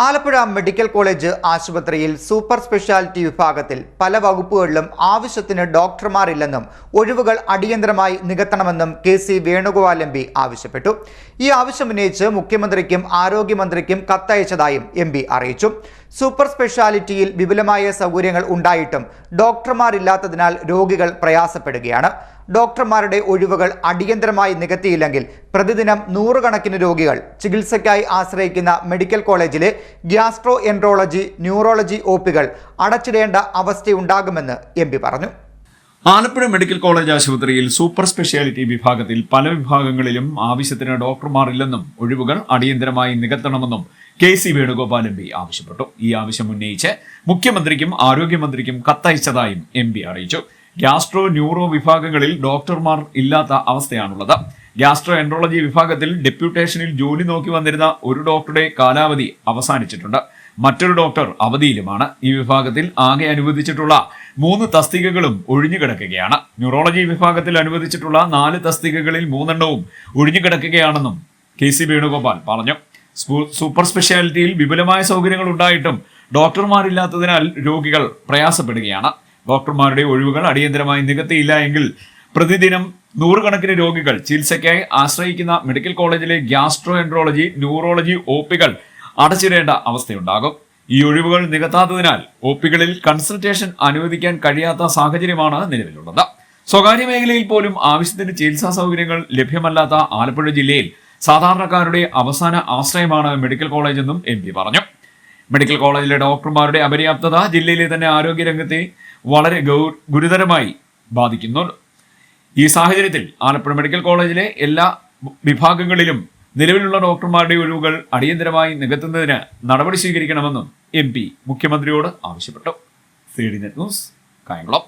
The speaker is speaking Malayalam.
ആലപ്പുഴ മെഡിക്കൽ കോളേജ് ആശുപത്രിയിൽ സൂപ്പർ സ്പെഷ്യാലിറ്റി വിഭാഗത്തിൽ പല വകുപ്പുകളിലും ആവശ്യത്തിന് ഡോക്ടർമാരില്ലെന്നും ഒഴിവുകൾ അടിയന്തരമായി നികത്തണമെന്നും K C Venugopal M P ആവശ്യപ്പെട്ടു. ഈ ആവശ്യമുന്നയിച്ച് മുഖ്യമന്ത്രിക്കും ആരോഗ്യമന്ത്രിക്കും കത്തയച്ചതായും എം പി അറിയിച്ചു. സൂപ്പർ സ്പെഷ്യാലിറ്റിയിൽ വിപുലമായ സൗകര്യങ്ങൾ ഉണ്ടായിട്ടും ഡോക്ടർമാരില്ലാത്തതിനാൽ രോഗികൾ പ്രയാസപ്പെടുകയാണ്. ഡോക്ടർമാരുടെ ഒഴിവുകൾ അടിയന്തരമായി നികത്തിയില്ലെങ്കിൽ പ്രതിദിനം നൂറുകണക്കിന് രോഗികൾ ചികിത്സയ്ക്കായി ആശ്രയിക്കുന്ന മെഡിക്കൽ കോളേജിലെ ഗ്യാസ്ട്രോ എൻട്രോളജി ന്യൂറോളജി ഒപികൾ അടച്ചിടേണ്ട അവസ്ഥയുണ്ടാകുമെന്ന് എം പറഞ്ഞു. ആലപ്പുഴ മെഡിക്കൽ കോളേജ് ആശുപത്രിയിൽ സൂപ്പർ സ്പെഷ്യാലിറ്റി വിഭാഗത്തിൽ പല വിഭാഗങ്ങളിലും ആവശ്യത്തിന് ഡോക്ടർമാരില്ലെന്നും ഒഴിവുകൾ അടിയന്തരമായി നികത്തണമെന്നും K C Venugopal M P ആവശ്യപ്പെട്ടു. ഈ ആവശ്യം ഉന്നയിച്ച് മുഖ്യമന്ത്രിക്കും ആരോഗ്യമന്ത്രിക്കും കത്തയച്ചതായും എം പി അറിയിച്ചു. ഗ്യാസ്ട്രോ ന്യൂറോ വിഭാഗങ്ങളിൽ ഡോക്ടർമാർ ഇല്ലാത്ത അവസ്ഥയാണുള്ളത്. ഗ്യാസ്ട്രോ എൻട്രോളജി വിഭാഗത്തിൽ ഡെപ്യൂട്ടേഷനിൽ ജോലി നോക്കി വന്നിരുന്ന ഒരു ഡോക്ടറുടെ കാലാവധി അവസാനിച്ചിട്ടുണ്ട്. മറ്റൊരു ഡോക്ടർ അവധിയിലുമാണ്. ഈ വിഭാഗത്തിൽ ആകെ അനുവദിച്ചിട്ടുള്ള മൂന്ന് തസ്തികകളും ഒഴിഞ്ഞുകിടക്കുകയാണ് ന്യൂറോളജി വിഭാഗത്തിൽ അനുവദിച്ചിട്ടുള്ള നാല് തസ്തികകളിൽ മൂന്നെണ്ണവും ഒഴിഞ്ഞുകിടക്കുകയാണെന്നും കെ സി വേണുഗോപാൽ പറഞ്ഞു. സൂപ്പർ സ്പെഷ്യാലിറ്റിയിൽ വിപുലമായ സൗകര്യങ്ങൾ ഉണ്ടായിട്ടും ഡോക്ടർമാരില്ലാത്തതിനാൽ രോഗികൾ പ്രയാസപ്പെടുകയാണ്. ഡോക്ടർമാരുടെ ഒഴിവുകൾ അടിയന്തരമായി നികത്തിയില്ല എങ്കിൽ പ്രതിദിനം നൂറുകണക്കിന് രോഗികൾ ചികിത്സയ്ക്കായി ആശ്രയിക്കുന്ന മെഡിക്കൽ കോളേജിലെ ഗ്യാസ്ട്രോ എൻട്രോളജി ന്യൂറോളജി ഒപികൾ അടച്ചിടേണ്ട അവസ്ഥയുണ്ടാകും. ഈ ഒഴിവുകൾ നികത്താത്തതിനാൽ ഒപികളിൽ കൺസൾട്ടേഷൻ അനുവദിക്കാൻ കഴിയാത്ത സാഹചര്യമാണ് നിലവിലുള്ളത്. സ്വകാര്യ മേഖലയിൽ പോലും ആവശ്യത്തിന് ചികിത്സാ സൗകര്യങ്ങൾ ലഭ്യമല്ലാത്ത ആലപ്പുഴ ജില്ലയിൽ സാധാരണക്കാരുടെ അവസാന ആശ്രയമാണ് മെഡിക്കൽ കോളേജെന്നും എം പറഞ്ഞു. മെഡിക്കൽ കോളേജിലെ ഡോക്ടർമാരുടെ അപര്യാപ്തത ജില്ലയിലെ തന്നെ ആരോഗ്യരംഗത്തെ വളരെ ഗുരുതരമായി ബാധിക്കുന്നു. ഈ സാഹചര്യത്തിൽ ആലപ്പുഴ മെഡിക്കൽ കോളേജിലെ എല്ലാ വിഭാഗങ്ങളിലും നിലവിലുള്ള ഡോക്ടർമാരുടെ ഒഴിവുകൾ അടിയന്തരമായി നികത്തുന്നതിന് നടപടി സ്വീകരിക്കണമെന്നും എം മുഖ്യമന്ത്രിയോട് ആവശ്യപ്പെട്ടു. C D net news Kayamkulam.